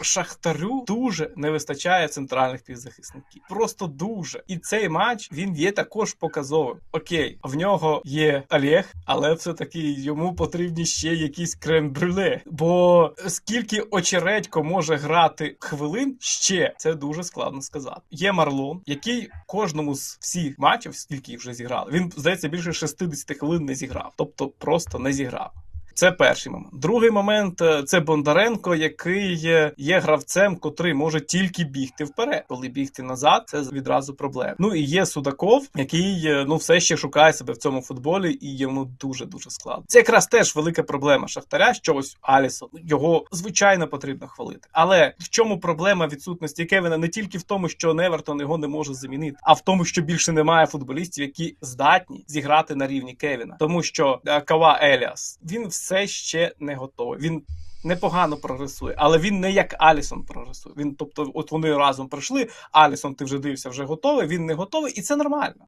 Шахтарю дуже не вистачає центральних півзахисників. Просто дуже. І цей матч він є також показовим. Окей, в нього є Олег, але все-таки йому потрібні ще якісь крем-брюле. Бо скільки очередько може грати хвилин ще це дуже складно сказати. Є Марлон, який кожному з всіх матчів, скільки вже зіграли, він здається більше 60 хвилин не зіграв, тобто просто не зіграв. Це перший момент. Другий момент е, це Бондаренко, який є гравцем, котрий може тільки бігти вперед. Коли бігти назад, це відразу проблема. Ну і є Судаков, який е, ну все ще шукає себе в цьому футболі, і йому дуже дуже складно. Це якраз теж велика проблема Шахтаря. Що ось Алісон його звичайно потрібно хвалити. Але в чому проблема відсутності Кевіна не тільки в тому, що Невертон його не може замінити, а в тому, що більше немає футболістів, які здатні зіграти на рівні Кевіна, тому що е, Кава Еліас він все ще не готовий. Він непогано прогресує, але він не як Алісон прогресує. Він, тобто, от вони разом пройшли. Алісон, ти вже дивився, вже готовий. Він не готовий, і це нормально.